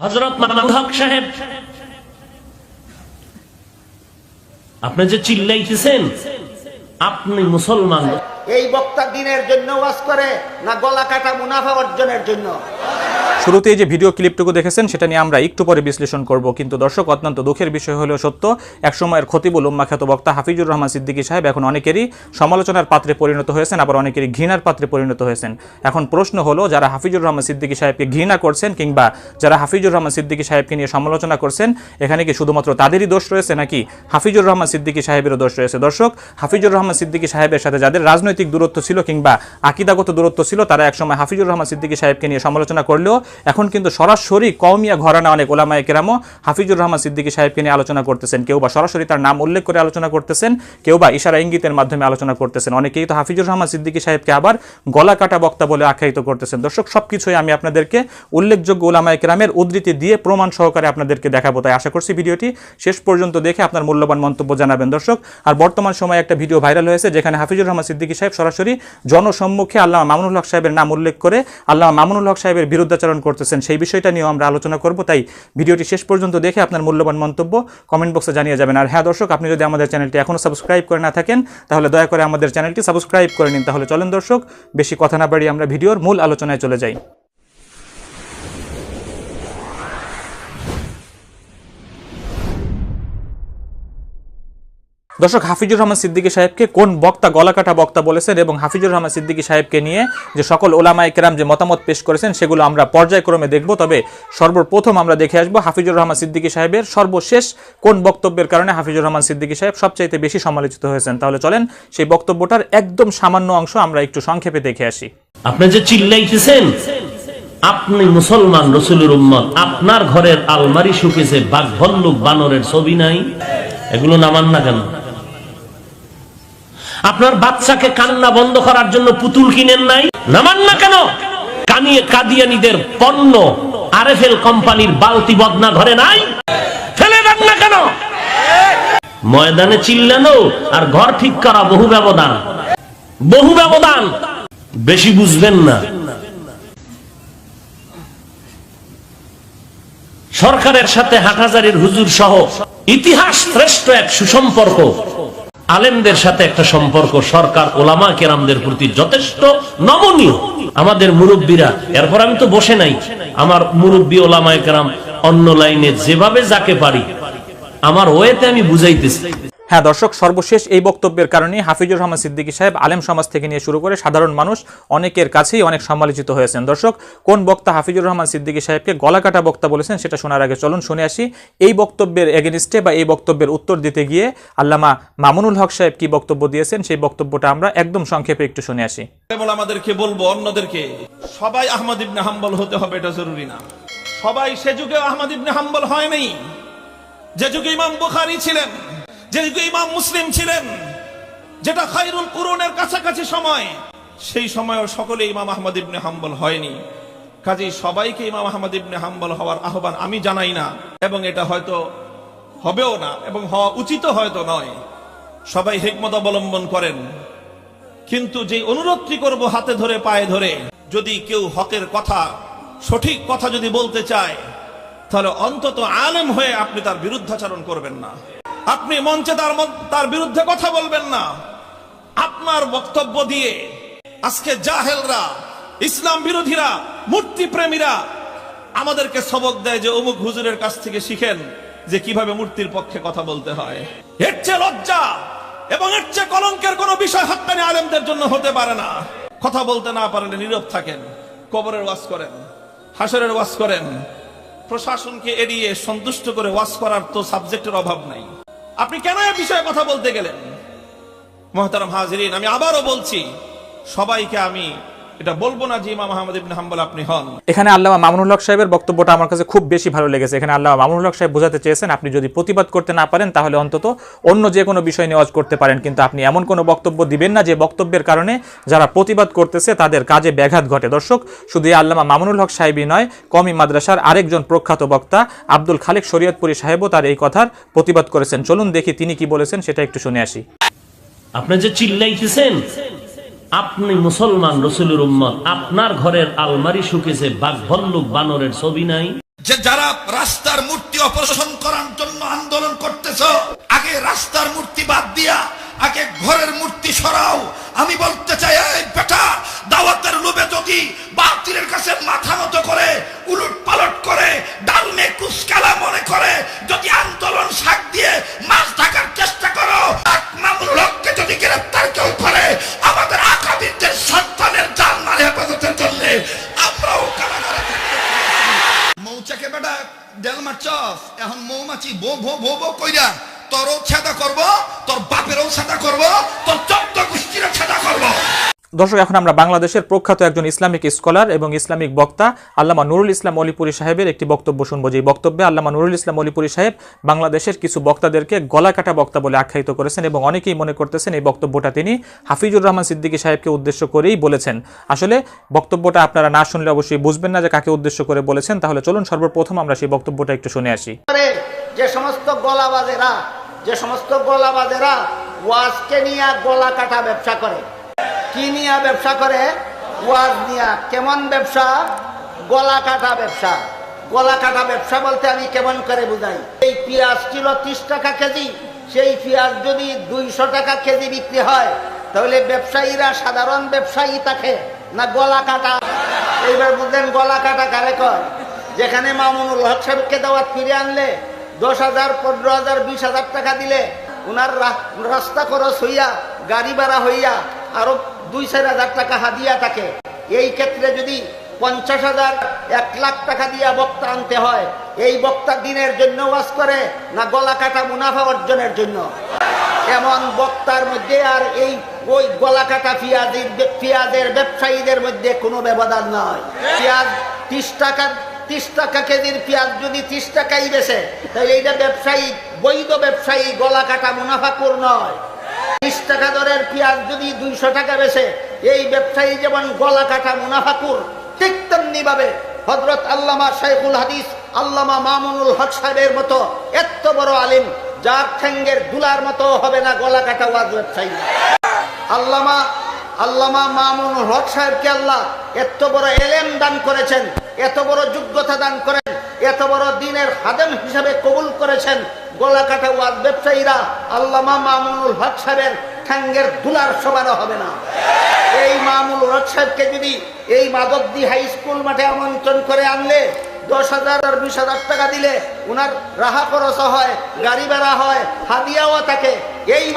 হজরত হক সাহেব আপনি যে চিল্লাইতেছেন আপনি মুসলমান। এই বক্তা দিনের জন্য ওয়াজ করে না গলা কাটা মুনাফা অর্জনের জন্য? শুরুতে যে ভিডিও ক্লিপটুকু দেখেছেন, সেটা নিয়ে আমরা একটু পরে বিশ্লেষণ করব। কিন্তু দর্শক, অত্যন্ত দুঃখের বিষয় হলেও সত্য, একসময়ের খতিবুল উম্মা খ্যাত বক্তা হাফিজুর রহমান সিদ্দিকী সাহেব এখন অনেকেরই সমালোচনার পাত্রে পরিণত হয়েছেন, আবার অনেকেরই ঘৃণার পাত্রে পরিণত হয়েছেন। এখন প্রশ্ন হলো, যারা হাফিজুর রহমান সিদ্দিকী সাহেবকে ঘৃণা করছেন কিংবা যারা হাফিজুর রহমান সিদ্দিকী সাহেবকে নিয়ে সমালোচনা করছেন, এখানে কি শুধুমাত্র তাদেরই দোষ রয়েছে নাকি হাফিজুর রহমান সিদ্দিকী সাহেবেরও দোষ রয়েছে? দর্শক, হাফিজুর রহমান সিদ্দিকী সাহেবের সাথে যাদের রাজনৈতিক দূরত্ব ছিল কিংবা আকিদাগত দূরত্ব ছিল, তারা একসময় হাফিজুর রহমান সিদ্দিকী সাহেবকে নিয়ে সমালোচনা করলেও এখন কিন্তু সরাসরি কওমিয়া ঘরানা অনেক ওলামায় কেরামও হাফিজুর রহমান সিদ্দিকী সাহেবকে নিয়ে আলোচনা করতেছেন। কেউ বা সরাসরি তার নাম উল্লেখ করে আলোচনা করতেছেন, কেউ বা ইশারা ইঙ্গিতের মাধ্যমে আলোচনা করতেছেন। অনেকেই তো হাফিজুর রহমান সিদ্দিকী সাহেবকে আবার গলা কাটা বক্তা বলে আখ্যায়িত করতেছেন। দর্শক, সবকিছুই আমি আপনাদেরকে উল্লেখযোগ্য ওলামায় কেরামের উদ্ধৃতি দিয়ে প্রমাণ সহকারে আপনাদেরকে দেখাবো, তাই আশা করছি ভিডিওটি শেষ পর্যন্ত দেখে আপনার মূল্যবান মন্তব্য জানাবেন। দর্শক, আর বর্তমান সময়ে একটা ভিডিও ভাইরাল হয়েছে, যেখানে হাফিজুর রহমান সিদ্দিকী সাহেব সরাসরি জনসম্মুখে আল্লাহ মামুনুল হক সাহেবের নাম উল্লেখ করে আল্লাহ মামুনুল হক সাহেবের বিরুদ্ধাচরণ করতেছেন। সেই বিষয়টা নিয়েও আমরা আলোচনা করব। তাই ভিডিওটি শেষ পর্যন্ত দেখে আপনার মূল্যবান মন্তব্য কমেন্ট বক্সে জানিয়ে যাবেন। আর হ্যাঁ দর্শক, আপনি যদি আমাদের চ্যানেলটি এখনও সাবস্ক্রাইব করে না থাকেন, তাহলে দয়া করে আমাদের চ্যানেলটি সাবস্ক্রাইব করে নিন। তাহলে চলেন দর্শক, বেশি কথা না বাড়িয়ে আমরা ভিডিওর মূল আলোচনায় চলে যাই। দর্শক, হাফিজুর রহমান সিদ্দিকী সাহেবকে কোন বক্তা গলাকাটা বক্তা বলেছেন এবং হাফিজুর রহমান সিদ্দিকী সাহেবকে নিয়ে যে সকল ওলামায় কেরাম যে মতামত পেশ করেছেন, সেগুলো আমরা পর্যায়ক্রমে দেখব। তবে সর্বপ্রথম আমরা দেখে আসব হাফিজুর রহমান সিদ্দিকী সাহেবের সর্বশেষ কোন বক্তব্যের কারণে হাফিজুর রহমান সিদ্দিকী সাহেব সবচাইতে বেশি সমালোচিত হয়েছেন। তাহলে চলেন, সেই বক্তব্যটার একদম সামান্য অংশ আমরা একটু সংক্ষেপে দেখে আসি। আপনি যে চিল্লাইতেছেন, আপনি মুসলমান রসুলের উম্মত, আপনার ঘরের আলমারি শুকেছে বাঘ ভল্লুক বানরের ছবি নাই, এগুলো নামান না কেন? আপনার বাচ্চাকে কান্না বন্ধ করার জন্য পুতুল কিনেন নাই? নামান না কেন? কানিয়ে কাদিয়ানিদের পণ্য আরএফএল কোম্পানির বালতি বদনা ঘরে নাই? ফেলে দেন না কেন? ময়দানে চিল্লানো আর ঘর ঠিক করা বহু ব্যবধান। বহু ব্যবধান। বেশি বুঝবেন না। সরকারের সাথে হাটহাজারির হুজুর সহ ইতিহাস শ্রেষ্ঠ এক সুসম্পর্ক। আলেমদের সাথে একটা সম্পর্ক, সরকার, ওলামা কেরামদের প্রতি যথেষ্ট নমনীয়। আমাদের মুরব্বীরা, এরপর আমি তো বসে নাই, আমার মুরব্বী ওলামায় কেরাম অন্য লাইনে যেভাবে যাকে পারি, আমার ওয়েতে আমি বুঝাইতেছি। হ্যাঁ দর্শক, সর্বশেষ এই বক্তব্যের কারণে হাফিজুর রহমান সিদ্দিকী সাহেব আলেম সমাজ থেকে নিয়ে শুরু করে সাধারণ মানুষ অনেকের কাছেই অনেক সমালোচিত হয়েছেন। দর্শক, কোন বক্তা হাফিজুর রহমান সিদ্দিকী সাহেবকে গলাকাটা বক্তা বলেছেন সেটা শোনার আগে চলুন শুনে আসি। এই বক্তব্যের এগেনিস্টে বা এই বক্তব্যের উত্তর দিতে গিয়ে আল্লামা মামুনুল হক সাহেব কি বক্তব্য দিয়েছেন সেই বক্তব্যটা আমরা একদম সংক্ষেপে একটু শুনে আসি। আমাদেরকে বলব, অন্যদেরকে, সবাই আহমদ ইবনে হাম্বল হতে হবে, এটা জরুরি না। সবাই সে যুগে আহমদ ইবনে হাম্বল হয়নি। যে যুগে ইমাম বুখারী ছিলেন যে ইমাম মুসলিম ছিলেন, যেটা খাইরুল কুরুনের কাছাকাছি সময়, সেই সময়ও সকলে ইমাম আহমদ ইবনে হাম্বল হয়নি। কাজেই সবাইকে ইমাম আহমদ ইবনে হাম্বল হওয়ার আহ্বান আমি জানাই না, এবং এটা হয়তো হবেও না, এবং হওয়া উচিত হয়তো নয়। সবাই হেকমত অবলম্বন করেন। কিন্তু যে অনুরোধটি করব হাতে ধরে, পায়ে ধরে, যদি কেউ হকের কথা, সঠিক কথা যদি বলতে চায়, তাহলে অন্তত আলেম হয়ে আপনি তার বিরুদ্ধাচরণ করবেন না। আপনি মঞ্চে তার তার বিরুদ্ধে কথা বলবেন না। আপনার বক্তব্য দিয়ে আজকে জাহেলরা, ইসলাম বিরোধীরা, মূর্তি প্রেমীরা আমাদেরকে সবক দেয় যে অমুক হুজুরের কাছ থেকে শিখেন যে কীভাবে মূর্তির পক্ষে কথা বলতে হয়। এর চেয়ে লজ্জা এবং এর চেয়ে কলঙ্কের কোনো বিষয় হাক্কানি আলেমদের জন্য হতে পারে না। কথা বলতে না পারলে নীরব থাকেন, কবরের ওয়াজ করেন, হাসরের ওয়াজ করেন। প্রশাসনকে এড়িয়ে সন্তুষ্ট করে ওয়াজ করার তো সাবজেক্টের অভাব নাই। আপনি কেন এ বিষয়ে কথা বলতে গেলেন? মহতারাম হাজরিন আমি আবারও বলছি সবাইকে আমি এটা বলব না যে ইমাম আহমদ ইবনে হাম্বল আপনি হন। এখানে আল্লামা মামুনুল হক সাহেবের বক্তব্যটা আমার কাছে খুব বেশি ভালো লেগেছে। এখানে আল্লামা মামুনুল হক সাহেব বোঝাতে চেয়েছেন আপনি যদি প্রতিবাদ করতে না পারেন তাহলে অন্তত অন্য যে কোনো বিষয় নিয়ে করতে পারেন। কিন্তু আপনি এমন কোনো বক্তব্য দিবেন না যে বক্তব্যের কারণে যারা প্রতিবাদ করতেছে তাদের কাজে ব্যাঘাত ঘটে। দর্শক শুধু এই আল্লামা মামুনুল হক সাহেবই নয় কমি মাদ্রাসার আরেকজন প্রখ্যাত বক্তা আব্দুল খালেক শরীয়তপুরী সাহেবও তার এই কথার প্রতিবাদ করেছেন। চলুন দেখি তিনি কি বলেছেন সেটা একটু শুনে আসি। আপনি যে চিল্লাইতেছেন আপনি মুসলমান রসুলের উম্মত, আপনার ঘরের আলমারি শুকেছে বাঘ ভল্লুক বানরের ছবি নাই? যে যারা রাস্তার মূর্তি অপসারণ করার জন্য আন্দোলন করতেছ, আগে রাস্তার মূর্তি বাদ দিয়া, আগে ঘরের মূর্তি সরাও। আমি বলতে মৌচাকে বেটা ডেল এখন মৌমাছি বো ভো ভো ভো কইরা তোরও ছেদা করব, তোর বাপেরও ছেদা করব, তোর চোদ্দ গোষ্ঠীরও ছেদা করব। দর্শক, এখন আমরা বাংলাদেশের প্রখ্যাত একজন ইসলামিক স্কলার এবং ইসলামিক বক্তা আল্লামা নুরুল ইসলাম অলিপুরি সাহেবের একটি বক্তব্য শুনব। যে বক্তব্যে আল্লামা নুরুল ইসলাম অলিপুরি সাহেব বাংলাদেশের কিছু বক্তাদেরকে গলা কাটা বক্তা বলে আখ্যায়িত করেছেন এবং অনেকেই মনে করতেছেন এই বক্তব্যটা তিনি হাফিজুর রহমান সিদ্দিকী সাহেবকে উদ্দেশ্য করেই বলেছেন। আসলে বক্তব্যটা আপনারা না শুনলে অবশ্যই বুঝবেন না যে কাকে উদ্দেশ্য করে বলেছেন। তাহলে চলুন সর্বপ্রথম আমরা সেই বক্তব্যটা একটু শুনে আসি। যে সমস্ত গলাবাজেরা, যে সমস্ত গলাবাজেরা ওয়াজকে নিয়ে গলা কাটা ব্যবসা করে কি নিয়ে ব্যবসা করে? ওয়াজ নিয়া। কেমন ব্যবসা? গলা কাটা ব্যবসা। গলা কাটা ব্যবসা বলতে আমি কেমন করে বুঝাই? এই পেঁয়াজ ছিল ত্রিশ টাকা কেজি। সেই পেঁয়াজ যদি দুইশো টাকা কেজি বিক্রি হয়, তাহলে ব্যবসায়ীরা সাধারণ ব্যবসায়ী থাকে না গলা কাটা? এইবার বুঝলেন গলা কাটা কারে কর যেখানে মামুনুল হক সাহেবকে দাওয়াত ফিরে আনলে, দশ হাজার, পনেরো হাজার, বিশ হাজার টাকা দিলে ওনার রাস্তা খরচ হইয়া, গাড়ি ভাড়া হইয়া, আরও দুই চার হাজার টাকা হাদিয়া থাকে। এই ক্ষেত্রে যদি পঞ্চাশ হাজার, এক লাখ টাকা দিয়া বক্তা আনতে হয়, এই বক্তা দিনের জন্য ওয়াজ করে না গলা কাটা মুনাফা অর্জনের জন্য? এমন বক্তার মধ্যে আর এই ওই গলা কাটা পেঁয়াজের পেঁয়াজের ব্যবসায়ীদের মধ্যে কোনো ব্যবধান নয় পেঁয়াজ ত্রিশ টাকার ত্রিশ টাকা কেজির পেঁয়াজ যদি ত্রিশ টাকাই বেছে তাহলে এইটা ব্যবসায়ী, বৈধ ব্যবসায়ী গলা কাটা মুনাফাকুর নয়। ত্রিশ টাকা দরের পেঁয়াজ যদি দুইশো টাকা বেছে এই ব্যবসায়ী যেমন গলা কাটা মুনাফাকুর, ঠিক তেমনি ভাবে হজরত আল্লামা হাদিস, আল্লামা মামুনুল হক সাহেবের মতো এত বড় আলিম, যার ঠেঙ্গের দুলার মতো হবে না গলা কাটা ওয়াজ ব্যবসায়ী। আল্লামা আল্লামা মামুনুল হক সাহেবকে আল্লাহ এত বড় এলেম দান করেছেন, এত বড় যোগ্যতা দান করেন এত বড় দিনের হাদেম হিসাবে কবুল করেছেন গলা কাটা ওয়াজ ব্যবসায়ীরা, আল্লামা মামুনুল হক সাহেবের ঠ্যাঙ্গের দুলার সমানো হবে না। এই মামুল হক সাহেবকে যদি এই মাদকদি হাই স্কুল মাঠে আমন্ত্রণ করে আনলে, দশ হাজার আর বিশ হাজার টাকা দিলে, উনার রাহা খরচ হয়, গাড়ি ভাড়া হয়, হাদিয়াও থাকে।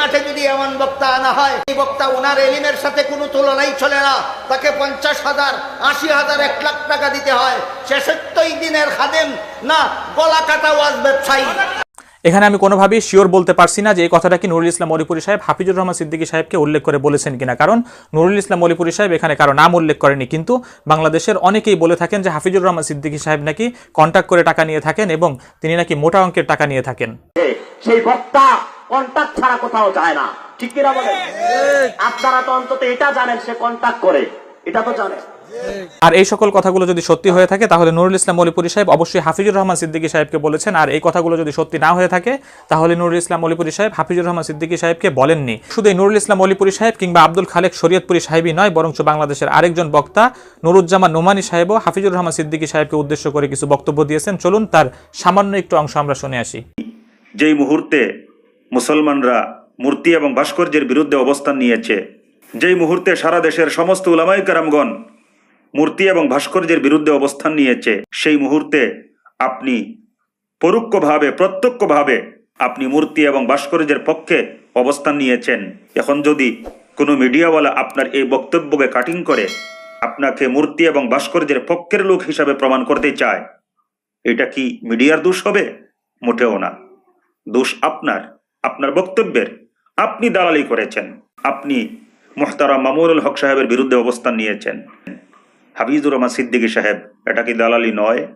মাঠে যদি এমন বক্তা আনা হয় এই বক্তা উনার এলিমের সাথে কোনো তুলনাই চলে না। তাকে পঞ্চাশ হাজার আশি হাজার এক লাখ টাকা দিতে হয়। সে সত্যই দিনের খাদেম না গলা কাটা ওয়াজ ব্যবসায়ী। এখানে আমি কোনোভাবেই শিওর বলতে পারছি না যে এই কথাটা কি নুরুল ইসলাম অলিপুরি সাহেব হাফিজুর রহমান সিদ্দিকী সাহেবকে উল্লেখ করে বলেছেন কিনা। কারণ নুরুল ইসলাম অলিপুরি সাহেব এখানে কারও নাম উল্লেখ করেনি কিন্তু বাংলাদেশের অনেকেই বলে থাকেন যে হাফিজুর রহমান সিদ্দিকী সাহেব নাকি কন্ট্যাক্ট করে টাকা নিয়ে থাকেন এবং তিনি নাকি মোটা অঙ্কের টাকা নিয়ে থাকেন। সেই বক্তা কন্টাক্ট ছাড়া কোথাও যায় না। ঠিক কিনা বলেন? আপনারা তো অন্তত এটা জানেন সে কন্টাক্ট করে। এটা তো জানেন। আর এই সকল কথাগুলো যদি সত্যি হয়ে থাকে তাহলে নুরুল ইসলাম অলিপুরি সাহেব অবশ্যই হাফিজুর রহমান সিদ্দিকী সাহেবকে বলেছেন। আর এই কথাগুলো যদি সত্যি না হয়ে থাকে তাহলে নুরুল ইসলাম অলিপুরি সাহেব হাফিজুর রহমান সিদ্দিকী সাহেবকে বলেননি। শুধু এই নুরুল ইসলাম অলিপুরি সাহেব কিংবা আব্দুল খালেক শরীয়তপুরি সাহেবই নয় বরঞ্চ বাংলাদেশের আরেকজন বক্তা নুরুজ্জামান নোমানি সাহেবও হাফিজুর রহমান সিদ্দিকী সাহেবকে উদ্দেশ্য করে কিছু বক্তব্য দিয়েছেন। চলুন তার সামান্য একটু অংশ আমরা শুনে আসি। যেই মুহূর্তে মুসলমানরা মূর্তি এবং ভাস্কর্যের বিরুদ্ধে অবস্থান নিয়েছে। যেই মুহূর্তে সারা দেশের সমস্ত উলামাই কারামগণ মূর্তি এবং ভাস্কর্যের বিরুদ্ধে অবস্থান নিয়েছে, সেই মুহূর্তে আপনি পরোক্ষভাবে, প্রত্যক্ষভাবে আপনি মূর্তি এবং ভাস্কর্যের পক্ষে অবস্থান নিয়েছেন। এখন যদি কোনো মিডিয়াওয়ালা আপনার এই বক্তব্যকে কাটিং করে, আপনাকে মূর্তি এবং ভাস্কর্যের পক্ষের লোক হিসাবে প্রমাণ করতে চায়, এটা কি মিডিয়ার দোষ হবে? মোটেও না। দোষ আপনার। আপনার বক্তব্যের আপনি দালালি করেছেন। আপনি মোহতারা মামুনুল হক সাহেবের বিরুদ্ধে অবস্থান নিয়েছেন। হাফিজুর রহমান সিদ্দিকী সাহেব এটা কি দালালি নয়?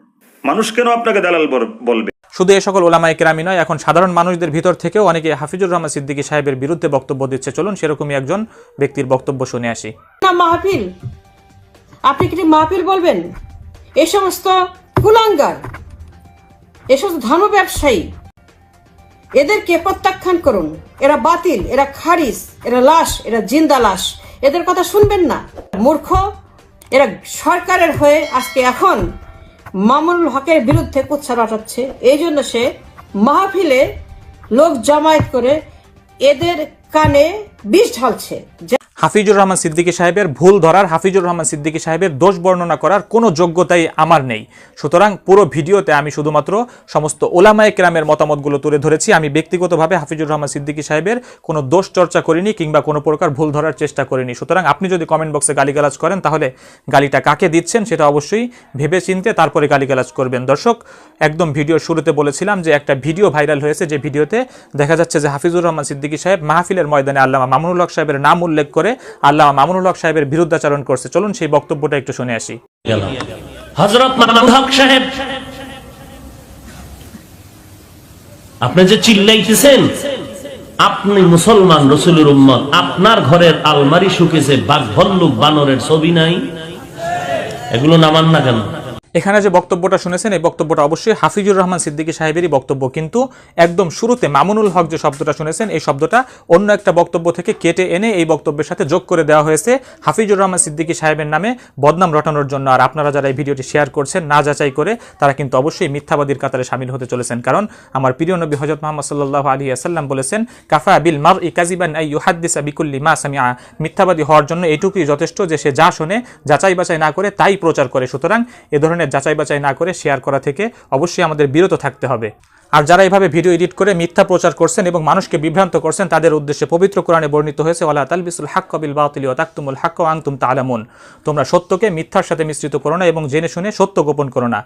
মানুষ কেন আপনাকে দালাল বল- বলবে? শুধু এ সকল ওলামাই কেরামি নয় এখন সাধারণ মানুষদের ভিতর থেকেও অনেকে হাফিজুর রহমান সিদ্দিকী সাহেবের বিরুদ্ধে বক্তব্য দিচ্ছে। চলুন সেরকমই একজন ব্যক্তির বক্তব্য শুনে আসি। না মাহফিল। আপনি কি মাহফিল বলবেন? এ সমস্ত কুলাঙ্গার এ সমস্ত ধর্ম ব্যবসায়ী এদেরকে প্রত্যাখ্যান করুন। এরা বাতিল, এরা খারিজ, এরা লাশ, এরা জিন্দা লাশ। এদের কথা শুনবেন না। মূর্খ, এরা সরকারের হয়ে আজকে এখন মামুনুল হকের বিরুদ্ধে কুচ্ছা রটাচ্ছে। এই জন্য সে মাহফিলে লোক জামায়াত করে এদের কানে বিষ ঢালছে। হাফিজুর রহমান সিদ্দিকী সাহেবের ভুল ধরার, হাফিজুর রহমান সিদ্দিকী সাহেবের দোষ বর্ণনা করার কোনো যোগ্যতাই আমার নেই। সুতরাং পুরো ভিডিওতে আমি শুধুমাত্র সমস্ত ওলামায়ে কেরামের মতামতগুলো তুলে ধরেছি। আমি ব্যক্তিগতভাবে হাফিজুর রহমান সিদ্দিকী সাহেবের কোনো দোষ চর্চা করিনি কিংবা কোনো প্রকার ভুল ধরার চেষ্টা করিনি। সুতরাং আপনি যদি কমেন্ট বক্সে গালিগালাজ করেন, তাহলে গালিটা কাকে দিচ্ছেন সেটা অবশ্যই ভেবে চিনতে তারপরে গালিগালাজ করবেন। দর্শক, একদম ভিডিও শুরুতে বলেছিলাম যে একটা ভিডিও ভাইরাল হয়েছে যে ভিডিওতে দেখা যাচ্ছে যে হাফিজুর রহমান সিদ্দিকী সাহেব মাহফিলের ময়দানে আল্লামা মামুনুল হক সাহেবের নাম উল্লেখ করে আল্লামা মামুনুল হক সাহেবের বিরুদ্ধাচরণ করছে। চলুন সেই বক্তব্যটা একটু শুনে আসি। হজরত মামুনুল হক সাহেব, আপনি যে চিল্লাইতেছেন, আপনি মুসলমান রসুলের উম্মত, আপনার ঘরের আলমারি শুকেছে বাঘ ভল্লুক বানরের ছবি নাই? এগুলো নামান না কেন? এখানে যে বক্তব্যটা শুনেছেন, এই বক্তব্যটা অবশ্যই হাফিজুর রহমান সিদ্দিকী সাহেবেরই বক্তব্য। কিন্তু একদম শুরুতে মামুনুল হক যে শব্দটা শুনেছেন, এই শব্দটা অন্য একটা বক্তব্য থেকে কেটে এনে এই বক্তব্যের সাথে যোগ করে দেওয়া হয়েছে হাফিজুর রহমান সিদ্দিকী সাহেবের নামে বদনাম রটানোর জন্য। আর আপনারা যারা এই ভিডিওটি শেয়ার করছেন না যাচাই করে, তারা কিন্তু অবশ্যই মিথ্যাবাদীর কাতারে সামিল হতে চলেছেন। কারণ আমার প্রিয় নবী হজরত মোহাম্মদ সাল্লাহ আলী আসাল্লাম বলেছেন, কাফা বিল মার ই কাজিবান আই ইউহাদ্দিসা বিকুল্লি মা সামিয়া মিথ্যাবাদী হওয়ার জন্য এটুকুই যথেষ্ট যে সে যা শোনে যাচাই বাছাই না করে তাই প্রচার করে। সুতরাং এ ধরনের যাচাই বাছাই না করে শেয়ার করা থেকে অবশ্যই আমাদের বিরত থাকতে হবে। আর যারা এইভাবে ভিডিও এডিট করে মিথ্যা প্রচার করছেন এবং মানুষকে বিভ্রান্ত করছেন, তাদের উদ্দেশ্যে পবিত্র কোরআনে বর্ণিত হয়েছে, ওয়ালা তালবিসুল হাক্ক বিল বাতিল তাকতুমুল হাক্ক ওয়া আনতুম তালামুন তোমরা সত্যকে মিথ্যার সাথে মিশ্রিত করো না এবং জেনে শুনে সত্য গোপন করো না।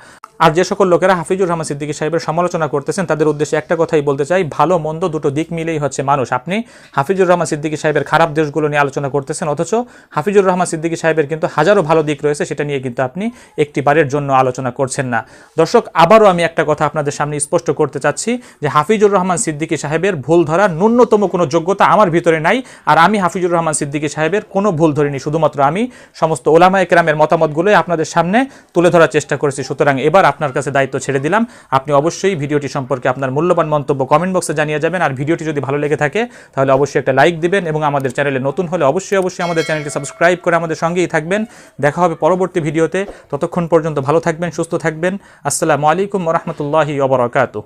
আর যে সকল লোকেরা হাফিজুর রহমান সিদ্দিকী সাহেবের সমালোচনা করতেছেন, তাদের উদ্দেশ্যে একটা কথাই বলতে চাই, ভালো মন্দ দুটো দিক মিলেই হচ্ছে মানুষ। আপনি হাফিজুর রহমান সিদ্দিকী সাহেবের খারাপ দেশগুলো নিয়ে আলোচনা করতেছেন, অথচ হাফিজুর রহমান সিদ্দিকী সাহেবের কিন্তু হাজারো ভালো দিক রয়েছে, সেটা নিয়ে কিন্তু আপনি একটি বারের জন্য আলোচনা করছেন না। দর্শক, আবারও আমি একটা কথা আপনাদের সামনে স্পষ্ট করতে চাচ্ছি যে হাফিজুর রহমান সিদ্দিকী সাহেবের ভুল ধরার ন্যূনতম কোনো যোগ্যতা আমার ভিতরে নাই আর আমি হাফিজুর রহমান সিদ্দিকী সাহেবের কোনো ভুল ধরিনি। শুধুমাত্র আমি সমস্ত ওলামা একরামের মতামতগুলোই আপনাদের সামনে তুলে ধরার চেষ্টা করেছি। সুতরাং এবার আপনার কাছে দায়িত্ব ছেড়ে দিলাম। আপনি অবশ্যই ভিডিওটি সম্পর্কে আপনার মূল্যবান মন্তব্য কমেন্ট বক্সে জানিয়ে যাবেন। আর ভিডিওটি যদি ভালো লেগে থাকে, তাহলে অবশ্যই একটা লাইক দিবেন এবং আমাদের চ্যানেলে নতুন হলে অবশ্যই অবশ্যই আমাদের চ্যানেলটি সাবস্ক্রাইব করে আমাদের সঙ্গেই থাকবেন। দেখা হবে পরবর্তী ভিডিওতে। ততক্ষণ পর্যন্ত ভালো থাকবেন, সুস্থ থাকবেন। আসসালামু আলাইকুম রহমতুল্লাহি ওবরাকাতু